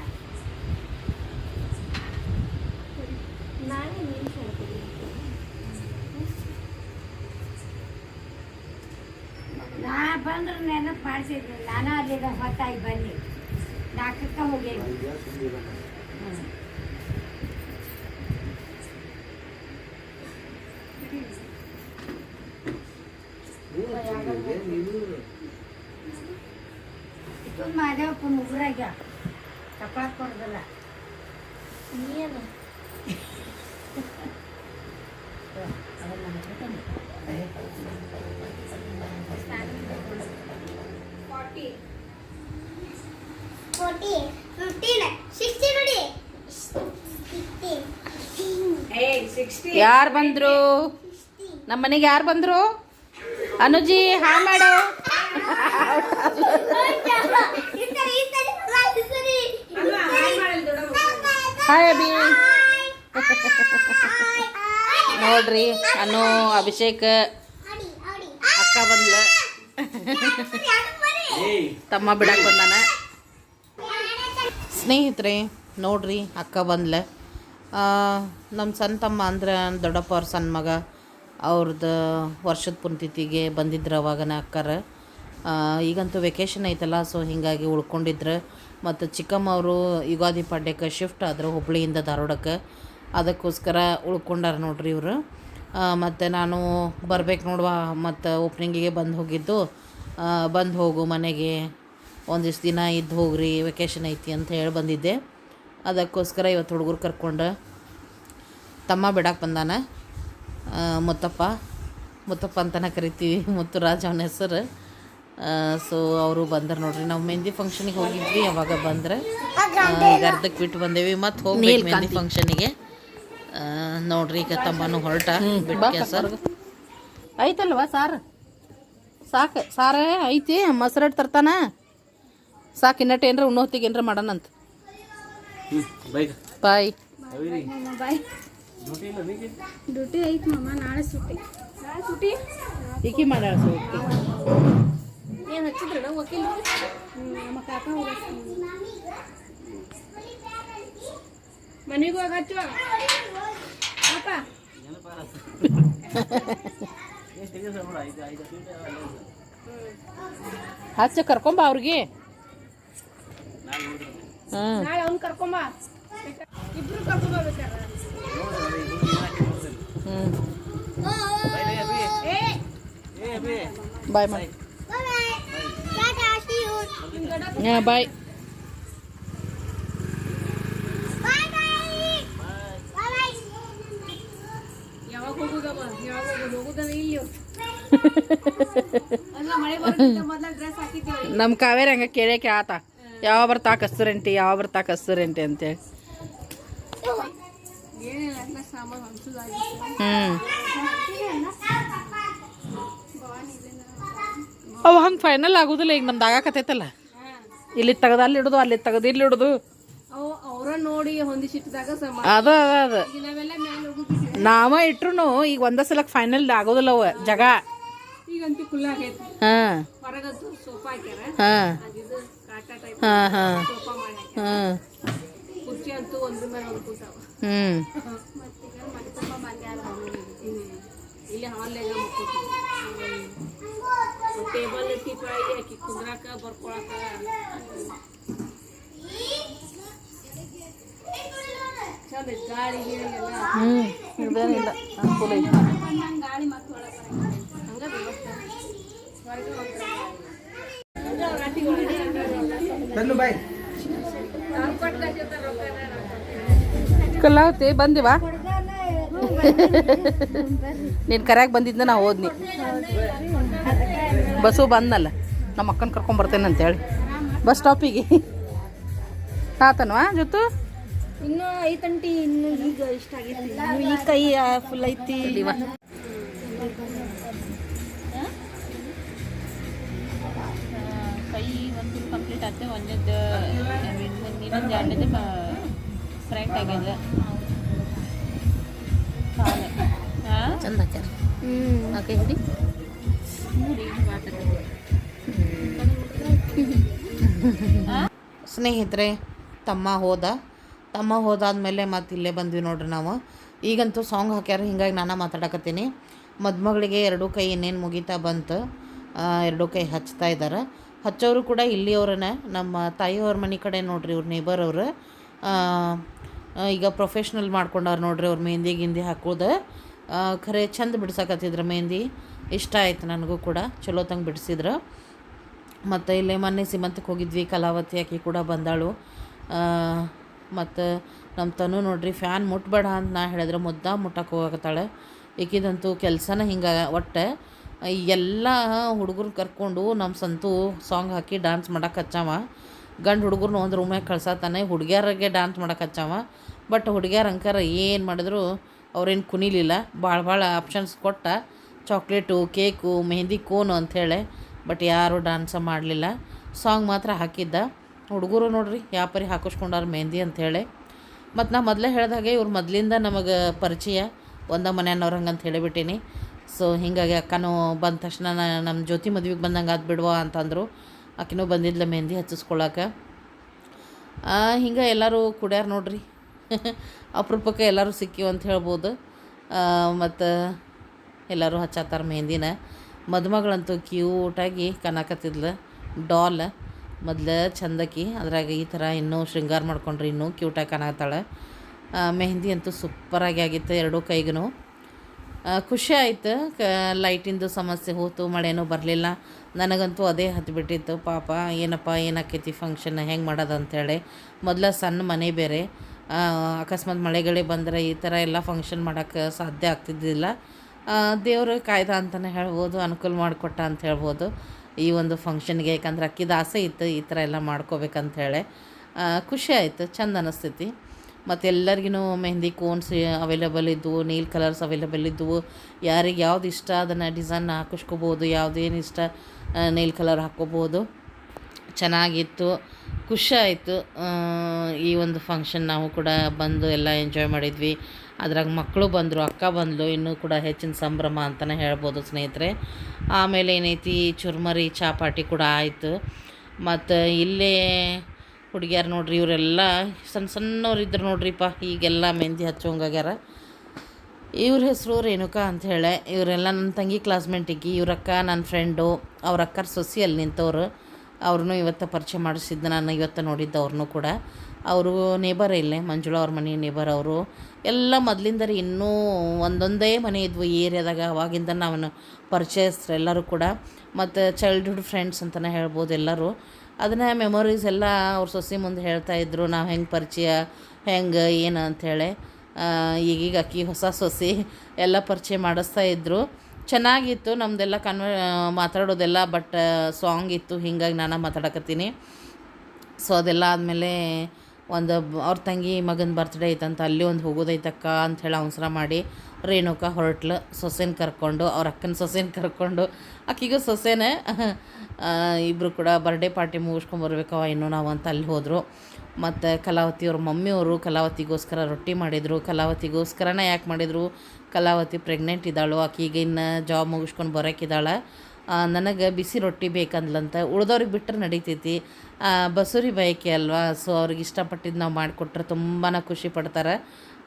ನಾನೇ ನೀನು ಹೇಳ್ತೀನಿ ನಾ ಬಂದ್ರೆ ನೆನಪು ಮಾಡಿಸಿದ್ರು ನಾನು ಅಲ್ಲಿಗೆ ಹೊತ್ತಾಗಿ ಬನ್ನಿ ಡಾಕ್ಟರ್ಕ ಹೋಗೇನಿ 14, ಯಾರು ಬಂದ್ರು? ನಮ್ಮ ಮನೆಗೆ ಯಾರು ಬಂದ್ರು? ಅನುಜಿ ಹಾ ಮಾಡು. ಹಾಯ್ ಅಭಿ ನೋಡ್ರಿ ಅನು ಅಭಿಷೇಕ್ ಅಕ್ಕ ಬಂದ್ಲ. ತಮ್ಮ ಬಿಡಕ್ಕೆ ಬಂದಾನ. ಸ್ನೇಹಿತರೆ, ನೋಡ್ರಿ ಅಕ್ಕ ಬಂದ್ಲ. ನಮ್ಮ ಸಣ್ಣ ತಮ್ಮ ಅಂದ್ರೆ ದೊಡ್ಡಪ್ಪ ಅವ್ರ ಸಣ್ಣ ಮಗ. ಅವ್ರದ್ದು ವರ್ಷದ ಪುಣ್ಯತಿಥಿಗೆ ಬಂದಿದ್ರು ಅವಾಗನ ಅಕ್ಕರ. ಈಗಂತೂ ವೆಕೇಶನ್ ಐತಲ್ಲ ಸೊ ಹೀಗಾಗಿ ಉಳ್ಕೊಂಡಿದ್ರು. ಮತ್ತು ಚಿಕ್ಕಮ್ಮ ಅವರು ಯುಗಾದಿ ಪಾಡ್ಯಕ್ಕೆ ಶಿಫ್ಟ್ ಆದರು ಹುಬ್ಳಿಯಿಂದ ಧಾರವಾಡಕ್ಕೆ. ಅದಕ್ಕೋಸ್ಕರ ಉಳ್ಕೊಂಡಾರ ನೋಡ್ರಿ ಇವರು. ಮತ್ತು ನಾನು ಬರ್ಬೇಕು ನೋಡುವ, ಮತ್ತು ಓಪ್ನಿಂಗಿಗೆ ಬಂದು ಹೋಗಿದ್ದು. ಬಂದು ಹೋಗು ಮನೆಗೆ. ಒಂದಿಷ್ಟು ದಿನ ಇದ್ದು ಹೋಗ್ರಿ ವೆಕೇಷನ್ ಐತಿ ಅಂತ ಹೇಳಿ ಬಂದಿದ್ದೆ. ಅದಕ್ಕೋಸ್ಕರ ಇವತ್ತು ಹುಡುಗರು ಕರ್ಕೊಂಡು ತಮ್ಮ ಬಿಡಕ್ಕೆ ಬಂದಾನ. ಮುತ್ತಪ್ಪ. ಮುತ್ತಪ್ಪ ಅಂತಾನೆ ಕರಿತೀವಿ ಮುತ್ತುರಾಜ್ ಅವನ ಹೆಸರು. ಸೊ ಅವರು ಬಂದರು ನೋಡ್ರಿ. ನಾವು ಮೆಹಂದಿ ಫಂಕ್ಷನಿಗೆ ಹೋಗಿದ್ವಿ ಯಾವಾಗ ಬಂದ್ರೆ. ಅರ್ಧಕ್ಕೆ ಬಿಟ್ಟು ಬಂದೇವಿ. ಮತ್ತು ಹೋಗಿ ಮೆಹಂದಿ ಫಂಕ್ಷನಿಗೆ ನೋಡ್ರಿ ಈಗ ತಮ್ಮನು ಹೊರಟ ಬಿಟ್ಟು ಸರ್ ಆಯ್ತಲ್ವಾ ಸಾರು? ಸಾಕು ಸಾರ ಐತಿ ಮೊಸರಟ್ಟು ತರ್ತಾನ. ಸಾಕು ಇನ್ನಟ್ಟು ಏನರ ಉಣ್ಣೋತ್ತಿಗೆ ಏನರ ಮಾಡೋಣಂತ. ಬಾಯ್. ಡ್ಯೂಟಿ ಐತಿ ಮಮ್ಮ ನಾಳೆ ಸುಟ್ಟಿ. ನಾಳೆ ಸುಟ್ಟಿ ಈಕಿ ಮಾಡ್ಯಾಳ ಸೌತಿ ಏನು ಹಚ್ಚಿದ್ರಣ ವಕೀಲ್ ನಮ್ಮ ಕಾಕ ಮನೆಗೆ ಹೋಗಿ ಹಚ್ಚು. ಪಾಪ. ಹಚ್ಚ ಕರ್ಕೊಂಬ ಅವ್ರಿಗೆ. ಹ್ಞೂ ನಾಳೆ ಅವ್ನು ಕರ್ಕೊಂಬ. ಇಬ್ರು ಕರ್ಕೊಂಬೋಗ್ಬೇಕಾರ ಹ್ಞೂ ಏ ಬಾಯ್ ಮಾಡಿ ಹಾಂ ಬಾಯ್. ಯಾವಾಗ ಹೋಗುದಮ್ಮ ಯಾವಾಗ ಹೋಗುದು? ಹೋಗುದನ ಇಲ್ಲಿ ಅಲ್ಲ ಮಳೆ ಬರೋದ್ಕಿಂತ ಮೊದ್ಲ ಡ್ರೆಸ್ ಹಾಕಿದ್ದೀವಿ ನಮ್ಮ ಕಾವೇರಿ ಹಂಗೆ ಕೇಳಕ್ಕೆ ಆತ. ಯಾವ ಬರ್ತಾ ಕಸ್ತೂರಂಟಿ ಯಾವ ಬರ್ತಾ ಕಸ್ತೂರಂಟಿ ಅಂತೇಳಿ ಏನಿಲ್ಲ ಎಲ್ಲ ಸಾಮಾನು ಹ್ಞೂ ಅವು ಹಂಗೆ ಫೈನಲ್ ಆಗೋದಿಲ್ಲ ಈಗ ನಮ್ದು ಇಲ್ಲಿ ತೆಗ್ದು ಅಲ್ಲಿ ಇಡೋದು ಅಲ್ಲಿ ತೆಗ್ದು ಇಲ್ಲಿ ಇಡೋದು. ಅವರ ನೋಡಿ ಹೊಂದಿಸಿಟ್ಟಿದಾಗ ಅದ ಅದ ಅದ. ನಾವ ಇಟ್ರು ಈಗ ಒಂದ ಸಲ ಫೈನಲ್ ಆಗೋದಿಲ್ಲ ಅವ ಜಗ. ಈಗಂತೂ ಕುಲ್ಲ ಆಗೈತಿ. ಹಾಂ. ಹೊರಗಂತೂ ಸೋಫಾ ಹಾಕ್ಯಾರ. ಹಾಂ. ಅದಿದು ಕಾಟ ಟೈಪ್ ಹಾಂ ಹಾಂ. ಸೋಫಾ ಮಾಡಿ ಹಾಕ್ಯಾರ ಹಾಂ. ಕುರ್ಚಿ ಅಂತೂ ಒಂದ್ರ ಮೇಲೆ ಒಂದು ಕೂತಾವ. ಹ್ಮ್. ಮತ್ತೀಗ ಇಲ್ಲಿ ಹಾಲ್ನಾಗ ಟೇಬಲ್ ಟಿಪಾಯಿ ಹಾಕಿ ಕುಂದ್ರಾಕ ಬರ್ಕೊಳಕ. ಹ್ಞೂ ಇದೇನಿಲ್ಲ ಅನುಕೂಲ ಐತಿ. ಕಲಾವತಿ ಬಂದಿವಾ ನೀನು ಕರ್ಯಾಗ ಬಂದಿದ್ದ ನಾ ಹೋದ್ನಿ. ಬಸ್ಸು ಬಂದಲ್ಲ ನಮ್ಮ ಅಕ್ಕನ ಕರ್ಕೊಂಬರ್ತೇನೆ ಅಂತೇಳಿ ಬಸ್ ಸ್ಟಾಪಿಗೆ ತಾತನವಾ ಜೊತು? ಇನ್ನೂ ಐತಂಟಿ ಇನ್ನು ಈಗ ಇಷ್ಟ ಆಗೈತಿ ಇನ್ನು ಈ ಕೈ ಫುಲ್ ಐತಿ. ಕೈ ಒಂದು ಕಂಪ್ಲೀಟ್ ಆಯ್ತು. ಒಂದದ್ದು ಇನ್ನೊಂದು ಎರಡನೇದು ಫ್ರೆಂಟ್ ಆಗ್ಯದ ಚಂದ ಹಾಕ್ಯಾರ ಓಕೆ ಹಿಡಿ ಸ್ನೇಹಿತರೆ ತಮ್ಮ ಹೋದ ತಮ್ಮ ಹೋದಾದ್ಮೇಲೆ ಮತ್ತೆ ಇಲ್ಲೇ ಬಂದ್ವಿ ನೋಡ್ರಿ ನಾವು. ಈಗಂತೂ ಸಾಂಗ್ ಹಾಕ್ಯಾರ, ಹಿಂಗಾಗಿ ನಾನು ಮಾತಾಡಕತ್ತೀನಿ. ಮದುಮಗಳಿಗೆ ಎರಡೂ ಕೈ ಇನ್ನೇನು ಮುಗಿತಾ ಬಂತು ಎರಡೂ ಕೈ ಹಚ್ತಾ ಇದ್ದಾರೆ ಹಚ್ಚೋರು ಕೂಡ ಇಲ್ಲಿಯವ್ರನ್ನ ನಮ್ಮ ತಾಯಿಯವ್ರ ಮನೆ ಕಡೆ ನೋಡ್ರಿ ಇವ್ರ ನೇಬರ್ ಅವರು. ಈಗ ಪ್ರೊಫೆಷ್ನಲ್ ಮಾಡ್ಕೊಂಡವ್ರು ನೋಡ್ರಿ ಅವ್ರು ಮೆಹಂದಿ ಗಿಂದಿ ಹಾಕೋದು. ಖರೆ ಚಂದ ಬಿಡ್ಸಕತ್ತಿದ್ರು ಮೆಹಂದಿ. ಇಷ್ಟ ಆಯ್ತು ನನಗೂ ಕೂಡ ಚಲೋ ತಂಗೆ ಬಿಡಿಸಿದ್ರು. ಮತ್ತು ಇಲ್ಲೇ ಮೊನ್ನೆ ಸೀಮಂತಕ್ಕೆ ಹೋಗಿದ್ವಿ, ಕಲಾವತಿ ಆಕೆ ಕೂಡ ಬಂದಾಳು. ಮತ್ತು ನಮ್ಮ ತನು ನೋಡ್ರಿ ಫ್ಯಾನ್ ಮುಟ್ಬೇಡ ಅಂತ ನಾ ಹೇಳಿದ್ರೆ ಮುದ್ದ ಮುಟ್ಟಕ್ಕೆ ಹೋಗತ್ತಾಳೆ ಏಕಿದಂತೂ ಕೆಲಸನ ಹಿಂಗೆ ಒಟ್ಟು. ಎಲ್ಲ ಹುಡುಗರು ಕರ್ಕೊಂಡು ನಮ್ಮ ಸಂತು ಸಾಂಗ್ ಹಾಕಿ ಡ್ಯಾನ್ಸ್ ಮಾಡಕ್ಕೆ ಹಚ್ಚಾವ. ಗಂಡು ಹುಡುಗರ್ನ ಒಂದು ರೂಮ್ಯಾಗ ಕಳ್ಸತ್ತಾನೆ ಹುಡುಗಿಯರಿಗೆ ಡ್ಯಾನ್ಸ್ ಮಾಡಕ್ಕೆ ಹಚ್ಚಾವ. ಬಟ್ ಹುಡುಗಿಯರ ಅಂಕರ ಏನು ಮಾಡಿದ್ರು ಅವ್ರೇನು ಕುಣಿಲಿಲ್ಲ. ಭಾಳ ಭಾಳ ಆಪ್ಷನ್ಸ್ ಕೊಟ್ಟ. ಚಾಕ್ಲೇಟು ಕೇಕು ಮೆಹಂದಿ ಕೋನು ಅಂಥೇಳಿ ಬಟ್ ಯಾರೂ ಡ್ಯಾನ್ಸ ಮಾಡಲಿಲ್ಲ. ಸಾಂಗ್ ಮಾತ್ರ ಹಾಕಿದ್ದ. ಹುಡುಗರು ನೋಡ್ರಿ ಯಾಪರಿ ಹಾಕಿಸ್ಕೊಂಡಾರ ಮೆಹಂದಿ ಅಂಥೇಳಿ ಮತ್ತು ನಾ ಮೊದಲೇ ಹೇಳ್ದಾಗೆ ಇವ್ರು ಮೊದಲಿಂದ ನಮಗೆ ಪರಿಚಯ, ಒಂದ ಮನೆಯವ್ರು ಹಂಗಂತ ಹೇಳಿಬಿಟ್ಟೀನಿ. ಸೊ ಹಿಂಗಾಗಿ ಅಕ್ಕನೂ ಬಂದ ತಕ್ಷಣ ನಮ್ಮ ಜ್ಯೋತಿ ಮದುವೆಗೆ ಬಂದಂಗೆ ಅದು ಬಿಡುವ ಅಂತಂದರು. ಆಕಿನೂ ಬಂದಿದ್ಲ ಮೆಹಂದಿ ಹಚ್ಚಿಸ್ಕೊಳಕ್ಕೆ ಹಿಂಗೆ ಎಲ್ಲರೂ ಕುಡ್ಯಾರ ನೋಡ್ರಿ. ಅಪರೂಪಕ್ಕೆ ಎಲ್ಲರೂ ಸಿಕ್ಕಿವು ಅಂತ ಹೇಳ್ಬೋದು. ಮತ್ತು ಎಲ್ಲರೂ ಹಚ್ಚತ್ತಾರ ಮೆಹಂದಿನ. ಮದುಮಗಳಂತೂ ಕ್ಯೂಟಾಗಿ ಕನಕತ್ತಿದ್ಲು ಡಾಲ್. ಮೊದ್ಲು ಚಂದಕಿ, ಅದ್ರಾಗ ಈ ಥರ ಇನ್ನೂ ಶೃಂಗಾರ ಮಾಡ್ಕೊಂಡ್ರೆ, ಇನ್ನೂ ಕ್ಯೂಟಾಗಿ ಕಾಣತ್ತಾಳೆ ಮೆಹಂದಿ ಅಂತೂ ಸೂಪರಾಗಿ ಆಗಿತ್ತು ಎರಡೂ ಕೈಗೂ ಖುಷಿ ಆಯ್ತು, ಕ ಲೈಟಿಂದು ಸಮಸ್ಯೆ ಹೋತು, ಮಳೆನೂ ಬರಲಿಲ್ಲ. ನನಗಂತೂ ಅದೇ ಹತ್ಬಿಟ್ಟಿತ್ತು ಪಾಪ ಏನಪ್ಪ, ಏನಾಕೈತಿ ಫಂಕ್ಷನ್ ಹೆಂಗೆ ಮಾಡೋದು ಅಂಥೇಳಿ ಮೊದಲ ಸಣ್ಣ ಮನೆ ಬೇರೆ. ಅಕಸ್ಮಾತ್ ಮಳೆಗಳೇ ಬಂದರೆ ಈ ಥರ ಎಲ್ಲ ಫಂಕ್ಷನ್ ಮಾಡೋಕ್ಕೆ ಸಾಧ್ಯ ಆಗ್ತಿದ್ದಿಲ್ಲ. ದೇವರು ಕಾಯ್ದ ಅಂತಲೇ ಹೇಳ್ಬೋದು, ಅನುಕೂಲ ಮಾಡಿಕೊಟ್ಟ ಅಂತ ಹೇಳ್ಬೋದು. ಈ ಒಂದು ಫಂಕ್ಷನ್ಗೆ ಯಾಕಂದ್ರೆ ಅಕ್ಕಿದ ಆಸೆ ಇತ್ತು ಈ ಥರ ಎಲ್ಲ ಆ, ಖುಷಿ ಆಯಿತು ಚಂದ ಅನಿಸ್ತೈತಿ. ಮತ್ತು ಎಲ್ಲರಿಗೂ ಮೆಹಂದಿ ಕೋನ್ಸ್ ಅವೈಲೇಬಲ್ ಇದ್ದವು ನೀಲ್ ಕಲರ್ಸ್ ಅವೈಲೇಬಲ್ ಇದ್ದವು ಯಾರಿಗೆ ಯಾವ್ದು ಇಷ್ಟ ಅದನ್ನು ಡಿಸೈನ್ ಹಾಕಿಸ್ಕೋಬೋದು ಯಾವುದೇನು ಇಷ್ಟ ನೀಲ್ ಕಲರ್ ಹಾಕ್ಕೋಬೋದು. ಚೆನ್ನಾಗಿತ್ತು ಖುಷಿ ಆಯಿತು. ಈ ಒಂದು ಫಂಕ್ಷನ್ ನಾವು ಕೂಡ ಬಂದು ಎಲ್ಲ ಎಂಜಾಯ್ ಮಾಡಿದ್ವಿ. ಅದ್ರಾಗ ಮಕ್ಕಳು ಬಂದರು, ಅಕ್ಕ ಬಂದಳು ಇನ್ನೂ ಕೂಡ ಹೆಚ್ಚಿನ ಸಂಭ್ರಮ ಅಂತಲೇ ಹೇಳ್ಬೋದು ಸ್ನೇಹಿತರೆ. ಆಮೇಲೆ ಏನೈತಿ, ಚುರ್ಮರಿ ಚಾಪಾಟಿ ಕೂಡ ಆಯಿತು. ಮತ್ತು ಇಲ್ಲೇ ಹುಡುಗಿಯರು ನೋಡ್ರಿ, ಇವರೆಲ್ಲ ಸಣ್ಣ ಸಣ್ಣವ್ರು ಇದ್ರು ನೋಡ್ರಿಪ್ಪ, ಈಗೆಲ್ಲ ಮೆಹಂದಿ ಹಚ್ಚೋಂಗಾಗ್ಯಾರ ಇವ್ರ ಹೆಸರು ರೇಣುಕಾ ಅಂತ ಹೇಳಿ. ಇವರೆಲ್ಲ ನನ್ನ ತಂಗಿ ಕ್ಲಾಸ್ಮೇಟಿಗೆ ಇವ್ರಕ್ಕ ನನ್ನ ಫ್ರೆಂಡು, ಅವ್ರ ಅಕ್ಕರ ಸೊಸಿ ಅಲ್ಲಿ ನಿಂತವ್ರು. ಅವ್ರನ್ನೂ ಇವತ್ತು ಪರಿಚಯ ಮಾಡಿಸಿದ್ದು ನಾನು, ಇವತ್ತು ನೋಡಿದ್ದು ಅವ್ರನ್ನೂ ಕೂಡ. ಅವರು ನೇಬರ್ ಇಲ್ಲೇ, ಮಂಜುಳ ಅವ್ರ ಮನೆ ನೇಬರ್ ಅವರು. ಎಲ್ಲ ಮೊದಲಿಂದರಿ ಇನ್ನೂ ಒಂದೊಂದೇ ಮನೆ ಇದ್ವು ಈ ಏರಿಯಾದಾಗ ಅವಾಗಿಂದ ನಾವು ಪರಿಚಯಸ್ರು ಎಲ್ಲರೂ ಕೂಡ. ಮತ್ತು ಚೈಲ್ಡ್ಹುಡ್ ಫ್ರೆಂಡ್ಸ್ ಅಂತಲೇ ಹೇಳ್ಬೋದು ಎಲ್ಲರೂ. ಅದನ್ನ ಮೆಮೊರೀಸ್ ಎಲ್ಲ ಅವ್ರ ಸೊಸೆ ಮುಂದೆ ಹೇಳ್ತಾ ಇದ್ರು, ನಾವು ಹೆಂಗೆ ಪರಿಚಯ, ಹೆಂಗೆ, ಏನು ಅಂಥೇಳಿ ಈಗೀಗ ಅಕ್ಕಿ ಹೊಸ ಸೊಸೆ ಎಲ್ಲ ಪರಿಚಯ ಮಾಡಿಸ್ತಾ ಇದ್ದರು ಚೆನ್ನಾಗಿತ್ತು ನಮ್ಮದೆಲ್ಲ ಕನ್ವ ಮಾತಾಡೋದೆಲ್ಲ ಬಟ್ ಸಾಂಗ್ ಇತ್ತು, ಹಿಂಗಾಗಿ ನಾನು ಮಾತಾಡಕತ್ತೀನಿ. ಸೊ ಅದೆಲ್ಲ ಆದಮೇಲೆ ಒಂದು ಅವ್ರ ತಂಗಿ ಮಗನ ಬರ್ತ್ಡೇ ಐತಂತ ಅಲ್ಲಿ ಒಂದು ಹೋಗೋದೈತಕ್ಕ ಅಂಥೇಳಿ ಅವಸರ ಮಾಡಿ ರೇಣುಕ ಹೊರಟ್ಲು ಸೊಸೆನ ಕರ್ಕೊಂಡು, ಅವ್ರ ಅಕ್ಕನ ಸೊಸೆನ ಕರ್ಕೊಂಡು. ಅಕ್ಕಿಗೂ ಸೊಸೆನೇ. ಇಬ್ಬರು ಕೂಡ ಬರ್ಡೇ ಪಾರ್ಟಿ ಮುಗಿಸ್ಕೊಂಬರ್ಬೇಕವ ಇನ್ನೂ ನಾವು ಅಂತ ಅಲ್ಲಿ ಹೋದರು. ಮತ್ತು ಕಲಾವತಿ ಅವ್ರ ಮಮ್ಮಿಯವರು ಕಲಾವತಿಗೋಸ್ಕರ ರೊಟ್ಟಿ ಮಾಡಿದರು. ಕಲಾವತಿಗೋಸ್ಕರನೇ ಯಾಕೆ ಮಾಡಿದರು? ಕಲಾವತಿ ಪ್ರೆಗ್ನೆಂಟ್ ಇದ್ದಾಳು ಆಕಿಗೆ ಇನ್ನು ಜಾಬ್ ಮುಗಿಸ್ಕೊಂಡು ಬರೋಕ್ಕಿದ್ದಾಳೆ ನನಗೆ ಬಿಸಿ ರೊಟ್ಟಿ ಬೇಕಂದ್ಲಂತ ಉಳ್ದವ್ರಿಗೆ ಬಿಟ್ಟರೆ ನಡೀತೈತಿ. ಬಸುರಿ ಬಯಕೆ ಅಲ್ವಾ ಸೊ ಅವ್ರಿಗೆ ಇಷ್ಟಪಟ್ಟಿದ್ದು ನಾವು ಮಾಡಿಕೊಟ್ರೆ ತುಂಬಾ ಖುಷಿ ಪಡ್ತಾರೆ.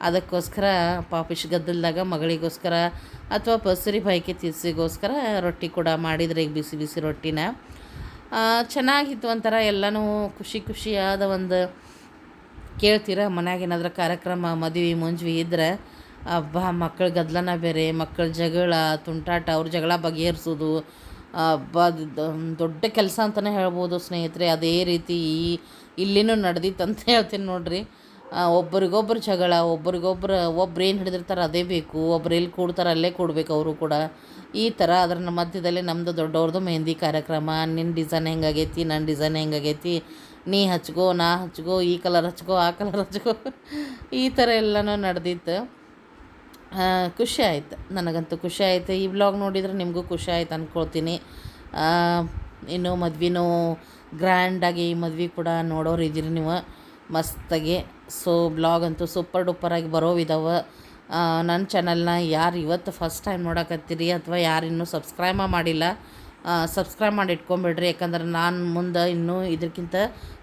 ಅದಕ್ಕೋಸ್ಕರ ಪಾಪಿಶ್ ಗದ್ದಲ್ದಾಗ ಮಗಳಿಗೋಸ್ಕರ ಅಥವಾ ಬಸುರಿ ಬಯಕೆ ತಿರ್ಸಿಗೋಸ್ಕರ ರೊಟ್ಟಿ ಕೂಡ ಮಾಡಿದರೆ ಈಗ ಬಿಸಿ ಬಿಸಿ ರೊಟ್ಟಿನ. ಚೆನ್ನಾಗಿತ್ತು ಒಂಥರ ಎಲ್ಲನೂ ಖುಷಿ ಖುಷಿಯಾದ ಒಂದು ಕೇಳ್ತೀರ, ಮನ್ಯಾಗ ಕಾರ್ಯಕ್ರಮ ಮದುವೆ, ಮುಂಜ್ವಿ ಇದ್ರೆ ಅಬ್ಬಾ ಮಕ್ಕಳ ಗದ್ದಲನ ಬೇರೆ ಮಕ್ಕಳ ಜಗಳ, ತುಂಟಾಟ, ಅವ್ರ ಜಗಳ ಬಗೆಹರಿಸೋದು. ಅಬ್ಬಾ ದೊಡ್ಡ ಕೆಲಸ ಅಂತಲೇ ಹೇಳ್ಬೋದು ಸ್ನೇಹಿತರೆ. ಅದೇ ರೀತಿ ಈ- ಇಲ್ಲಿನೂ ನಡೆದಿತ್ತು ಅಂತ ಹೇಳ್ತೀನಿ ನೋಡ್ರಿ. ಒಬ್ಬರಿಗೊಬ್ಬರು ಜಗಳ, ಒಬ್ರಿಗೊಬ್ರು, ಒಬ್ರು ಏನು ಹಿಡಿದಿರ್ತಾರೆ ಅದೇ ಬೇಕು. ಒಬ್ರು ಎಲ್ಲಿ ಕೂಡ್ತಾರೆ ಅಲ್ಲೇ ಕೂಡ್ಬೇಕು ಅವರು ಕೂಡ. ಈ ಥರ ಅದರ ಮಧ್ಯದಲ್ಲಿ ನಮ್ಮದು ದೊಡ್ಡವ್ರದ್ದು ಮೆಹಂದಿ ಕಾರ್ಯಕ್ರಮ. ನಿನ್ನ ಡಿಸೈನ್ ಹೆಂಗಾಗೈತಿ ನನ್ನ ಡಿಸೈನ್ ಹೆಂಗಾಗೈತಿ? ನೀ ಹಚ್ಕೋ, ನಾ ಹಚ್ಕೋ, ಈ ಕಲರ್ ಹಚ್ಕೋ, ಆ ಕಲರ್ ಹಚ್ಕೋ. ಈ ಥರ ಎಲ್ಲನೂ ನಡೆದಿತ್ತು ಖುಷಿ ಆಯ್ತು. ನನಗಂತೂ ಖುಷಿ ಆಯ್ತು. ಈ ಬ್ಲಾಗ್ ನೋಡಿದ್ರೆ ನಿಮಗೂ ಖುಷಿ ಆಯ್ತು ಅಂದ್ಕೊಳ್ತೀನಿ ಇನ್ನು ಮದ್ವೆನೂ ಗ್ರ್ಯಾಂಡಾಗಿ ಮದ್ವೆ ಕೂಡ ನೋಡೋರು ಇದ್ದೀರಿ ನೀವು. ಮಸ್ತಾಗಿ. ಸೊ ಬ್ಲಾಗ್ ಅಂತೂ ಸೂಪರ್ ಡೂಪರಾಗಿ ಬರೋವಿದಾವೆ ನನ್ನ ಚಾನಲ್ನ ಯಾರು ಇವತ್ತು ಫಸ್ಟ್ ಟೈಮ್ ನೋಡಕತ್ತೀರಿ ಅಥವಾ ಯಾರು ಇನ್ನೂ ಸಬ್ಸ್ಕ್ರೈಬ ಮಾಡಿಲ್ಲ ಸಬ್ಸ್ಕ್ರೈಬ್ ಮಾಡಿ ಇಟ್ಕೊಂಬಿಡ್ರಿ. ಯಾಕಂದ್ರೆ ನಾನು ಮುಂದೆ ಇನ್ನೂ ಇದಕ್ಕಿಂತ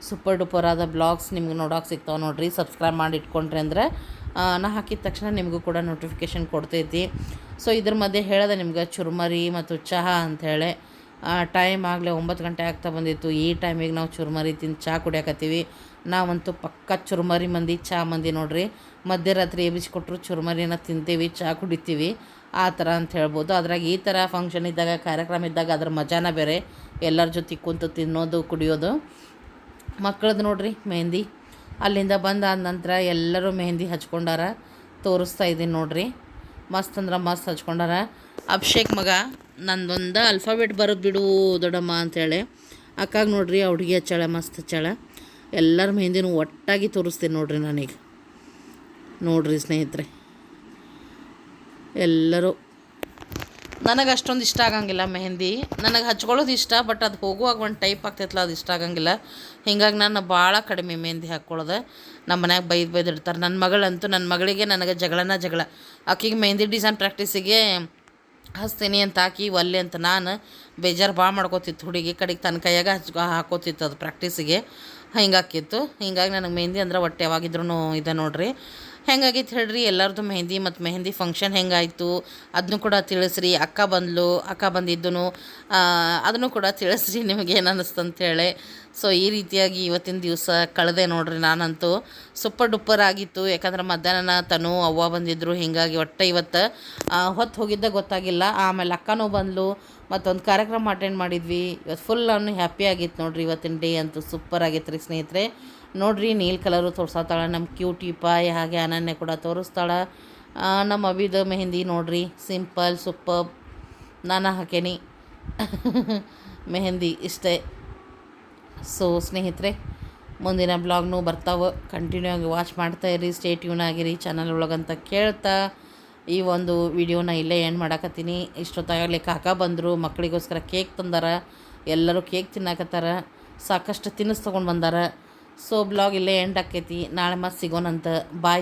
ಸೂಪರ್ ಡೂಪರ್ ಆದ ಬ್ಲಾಗ್ಸ್ ನಿಮ್ಗೆ ನೋಡೋಕೆ ಸಿಗ್ತಾವೆ ನೋಡಿರಿ. ಸಬ್ಸ್ಕ್ರೈಬ್ ಮಾಡಿ ಇಟ್ಕೊಂಡ್ರಿ ಅಂದ್ರೆ ನಾ ಹಾಕಿದ ತಕ್ಷಣ ನಿಮಗೂ ಕೂಡ ನೋಟಿಫಿಕೇಷನ್ ಕೊಡ್ತೈತಿ. ಸೊ ಇದ್ರ ಮಧ್ಯೆ ಹೇಳಿದೆ ನಿಮ್ಗೆ ಚುರುಮರಿ ಮತ್ತು ಚಹಾ ಅಂಥೇಳಿ ಟೈಮ್ ಆಗಲೇ ಒಂಬತ್ತು ಗಂಟೆ ಆಗ್ತಾ ಬಂದಿತ್ತು. ಈ ಟೈಮಿಗೆ ನಾವು ಚುರುಮರಿ ತಿಂದು ಚಹಾ ಕುಡಿಯಾಕತ್ತೀವಿ. ನಾವಂತೂ ಪಕ್ಕ ಚುರುಮರಿ ಮಂದಿ ಚಹಾ ಮಂದಿ ನೋಡ್ರಿ. ಮಧ್ಯರಾತ್ರಿ ಎಬ್ಬಿಸಿಕೊಟ್ರು ಚುರುಮರಿನ ತಿಂತೀವಿ ಚಹಾ ಕುಡಿತೀವಿ. ಆ ಥರ ಅಂತ ಹೇಳ್ಬೋದು. ಅದ್ರಾಗ ಈ ಥರ ಫಂಕ್ಷನ್ ಇದ್ದಾಗ, ಕಾರ್ಯಕ್ರಮ ಇದ್ದಾಗ ಅದ್ರ ಮಜಾನ ಬೇರೆ. ಎಲ್ಲರ ಜೊತೆ ಕುಂತು ತಿನ್ನೋದು, ಕುಡಿಯೋದು. ಮಕ್ಕಳದ್ದು ನೋಡ್ರಿ ಮೆಹಂದಿ ಅಲ್ಲಿಂದ ಬಂದಾದ ನಂತರ ಎಲ್ಲರೂ ಮೆಹಂದಿ ಹಚ್ಕೊಂಡಾರ. ತೋರಿಸ್ತಾ ಇದ್ದೀನಿ ನೋಡ್ರಿ. ಮಸ್ತ್ ಅಂದ್ರೆ ಮಸ್ತ್ ಹಚ್ಕೊಂಡಾರ. ಅಭಿಷೇಕ್ ಮಗ, ನಂದೊಂದು ಅಲ್ಫಾಬೆಟ್ ಬರೋದು ಬಿಡು ದೊಡ್ಡಮ್ಮ ಅಂತೇಳಿ. ಅಕ್ಕಾಗ ನೋಡ್ರಿ, ಆ ಹುಡುಗಿ ಹಚ್ಚಾಳೆ, ಮಸ್ತ್ ಹಚ್ಚಾಳೆ. ಎಲ್ಲರ ಮೆಹಂದಿನೂ ಒಟ್ಟಾಗಿ ತೋರಿಸ್ತೀನಿ ನೋಡ್ರಿ ನನಗೆ. ನೋಡ್ರಿ ಸ್ನೇಹಿತರೆ. ಎಲ್ಲರೂ ನನಗೆ ಅಷ್ಟೊಂದು ಇಷ್ಟ ಆಗಂಗಿಲ್ಲ ಮೆಹಂದಿ. ನನಗೆ ಹಚ್ಕೊಳ್ಳೋದು ಇಷ್ಟ, ಬಟ್ ಅದು ಹೋಗುವಾಗ ಒಂದು ಟೈಪ್ ಆಗ್ತೈತಲ್ಲ ಅದು ಇಷ್ಟ ಆಗಂಗಿಲ್ಲ. ಹೀಗಾಗಿ ನಾನು ಭಾಳ ಕಡಿಮೆ ಮೆಹಂದಿ ಹಾಕ್ಕೊಳ್ಳೋದು. ನಮ್ಮ ಮನ್ಯಾಗ ಬೈದು ಬೈದು ಇಡ್ತಾರೆ. ನನ್ನ ಮಗಳಂತೂ ನನ್ನ ಮಗಳಿಗೆ ನನಗೆ ಜಗಳನ ಜಗಳ. ಆಕಿಗೆ ಮೆಹಂದಿ ಡಿಸೈನ್ ಪ್ರಾಕ್ಟೀಸಿಗೆ ಹಚ್ತೀನಿ ಅಂತ ಹಾಕಿ, ಒಲ್ಲೆ ಅಂತ ನಾನು ಬೇಜಾರು ಭಾಳ ಮಾಡ್ಕೋತಿತ್ತು ಹುಡುಗಿ ಕಡೆಗೆ ತನ್ನ ಕೈಯಾಗ ಹಚ್, ಹಾಕೋತಿತ್ತು ಅದು ಪ್ರಾಕ್ಟೀಸಿಗೆ. ಹಿಂಗಾಕಿತ್ತು ಹಿಂಗಾಗಿ ನನಗೆ ಮೆಹಂದಿ ಅಂದ್ರೆ ಒಟ್ಟು ಯಾವಾಗಿದ್ರೂ ಇದೆ ನೋಡ್ರಿ. ಹೆಂಗಾಗಿತ್ತು ಹೇಳ್ರಿ, ಎಲ್ಲರದು ಮೆಹಂದಿ ಮತ್ತು ಮೆಹಂದಿ ಫಂಕ್ಷನ್ ಹೆಂಗಾಯಿತು? ಅದನ್ನು ಕೂಡ ತಿಳಿಸ್ರಿ, ಅಕ್ಕ ಬಂದ್ಲು, ಅಕ್ಕ ಬಂದಿದ್ದನು ಅದನ್ನು ಕೂಡ ತಿಳಿಸ್ರಿ ನಿಮಗೆ ಏನು ಅನ್ನಿಸ್ತು ಅಂತೇಳಿ ಸೊ ಈ ರೀತಿಯಾಗಿ ಇವತ್ತಿನ ದಿವಸ ಕಳೆದೆ ನೋಡ್ರಿ ನಾನಂತೂ. ಸೂಪರ್ ಡುಪ್ಪರ್ ಆಗಿತ್ತು, ಯಾಕಂದ್ರೆ ಮಧ್ಯಾಹ್ನ ತನು, ಅವ್ವ ಬಂದಿದ್ದರು ಹಿಂಗಾಗಿ ಒಟ್ಟು ಇವತ್ತು ಹೊತ್ತು ಹೋಗಿದ್ದ ಗೊತ್ತಾಗಿಲ್ಲ. ಆಮೇಲೆ ಅಕ್ಕನೂ ಬಂದ್ಲು, ಮತ್ತೊಂದು ಕಾರ್ಯಕ್ರಮ ಅಟೆಂಡ್ ಮಾಡಿದ್ವಿ. ಇವತ್ತು ಫುಲ್ ನಾನು ಹ್ಯಾಪಿ ಆಗಿತ್ತು ನೋಡ್ರಿ ಇವತ್ತಿನ ಡೇ ಅಂತೂ ಸೂಪರ್ ಆಗಿತ್ತು ರೀ ಸ್ನೇಹಿತರೆ. ನೋಡ್ರಿ, ನೀಲ್ ಕಲರು ತೋರ್ಸತ್ತಾಳ ನಮ್ಮ ಕ್ಯೂಟಿ ಪಾಯ್ ಹಾಗೆ ಅನನ್ಯ ಕೂಡ ತೋರಿಸ್ತಾಳೆ. ನಮ್ಮ ಅಭಿದ ಮೆಹಂದಿ ನೋಡ್ರಿ ಸಿಂಪಲ್ ಸೂಪರ್ ನಾನು ಹಾಕೇನಿ. ಮೆಹಂದಿ ಇಷ್ಟೇ. ಸೊ ಸ್ನೇಹಿತರೆ, ಮುಂದಿನ ಬ್ಲಾಗ್ನು ಬರ್ತಾವೆ. ಕಂಟಿನ್ಯೂ ಆಗಿ ವಾಚ್ ಮಾಡ್ತಾ ಇರಿ ಸ್ಟೇ ಟ್ಯೂನ್ ಆಗಿರಿ ಚಾನಲ್ ಒಳಗಂತ ಕೇಳ್ತಾ. ಈ ಒಂದು ವಿಡಿಯೋನ ಇಲ್ಲೇ ಏನು ಮಾಡಾಕತ್ತೀನಿ. ಇಷ್ಟೊತ್ತಾಗಲಿ ಕಾಕ ಬಂದರು ಮಕ್ಕಳಿಗೋಸ್ಕರ ಕೇಕ್ ತಂದಾರ. ಎಲ್ಲರೂ ಕೇಕ್ ತಿನ್ನಾಕತ್ತಾರ. ಸಾಕಷ್ಟು ತಿನ್ನಿಸ್ ತೊಗೊಂಡು ಬಂದಾರ. ಸೊ ಬ್ಲಾಗ್ ಇಲ್ಲೇ ಎಂಡ್ ಆಕೈತಿ ನಾಳೆ ಮತ್ತೆ ಸಿಗೋಣಂತ. ಬಾಯ್